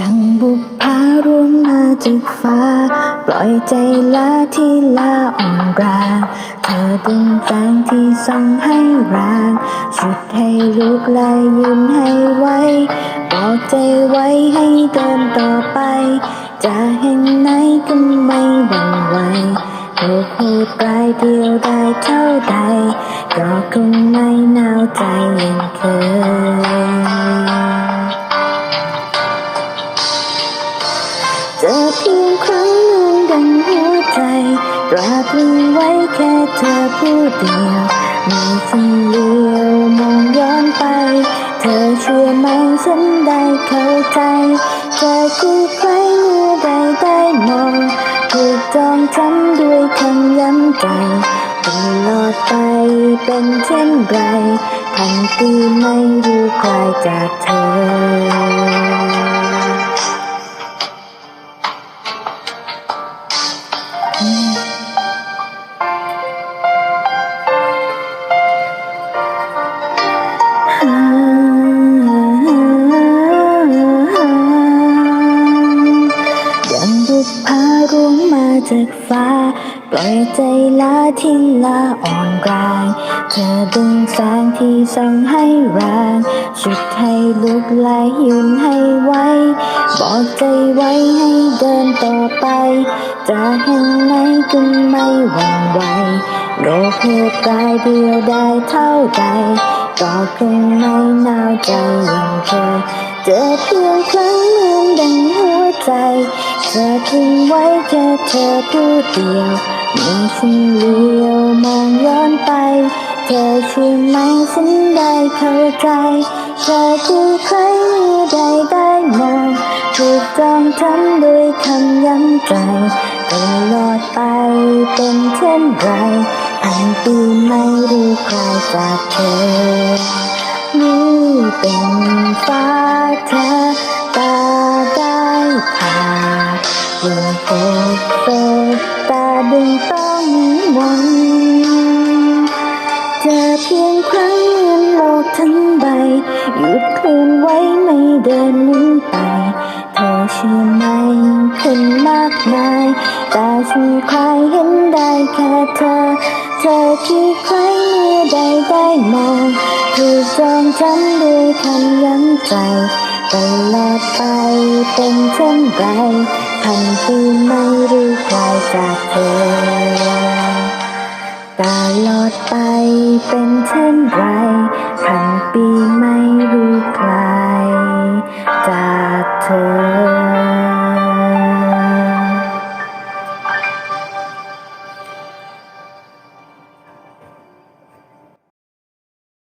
ดังบุพาร่วงมาจากฟ้า ปล่อยใจลาที่ลาอ่อนรา เธอเป็นแสงที่ส่งให้รางสุดให้ลุกและยืนให้ไวบอกใจไว้ให้เดินต่อไป จะเห็นไหนก็ไม่หวั่นไหวโลกโหดร้ายเดียวได้เท่าใดก็คงไม่หนาวใจยังเคย ตราตรึงไว้แค่เธอผู้เดียวไม่ฉันเลี้ยวมองย้อนไป เธอเชื่อไหมฉันได้เข้าใจเธอคือใครเมื่อใดได้มองถูกจองจำด้วยคำย้ำใจตลอดไปเป็นเช่นไรพันปีไม่รู้ใครจากเธอ จากฟ้า ปล่อยใจลาที่ลาอ่อนแรงเธอดึงแสงที่ส่องให้แรงชุดให้ลุกและยืนให้ไวบอกใจไว้ให้เดินต่อไป จะเห็นไหนก็ไม่หวั่นไหวโลกโหดร้ายเดียวได้เท่าใดก็คงไม่หนาวใจอย่างเคยเจอเพียงครั้งหนึ่งดัง วใจเธอทิ้งไว้แค่เธอผู้เดียวมีฉันเลี้ยวมองย้อนไป เธอชื่อไหมฉันได้เข้าใจ เธอคือใครเมื่อใดได้มองถูกจองจำด้วยคำย้ำใจตลอดไปเป็นเช่นไรพันปีไม่รู้ใครจากเธอ นี่เป็นฟ้าเธอ ยิ่งพบเจอตาดึงต้องมนเจอเพียงครั้งเหมือนโลกทั้งใบ หยุดเคลื่อนไหวไม่เดินหนีไป เธอเชื่อไหมคนมากมาย แต่ฉันใครเห็นได้แค่เธอ เธอคือใครเมื่อใดได้มองถูกจองจำด้วยคำย้ำใจตลอดไปเป็นเช่นไร พันปีไม่รู้ใครจากเธอตลอดไปเป็นเช่นไรพันปีไม่รู้ใครจากเธอ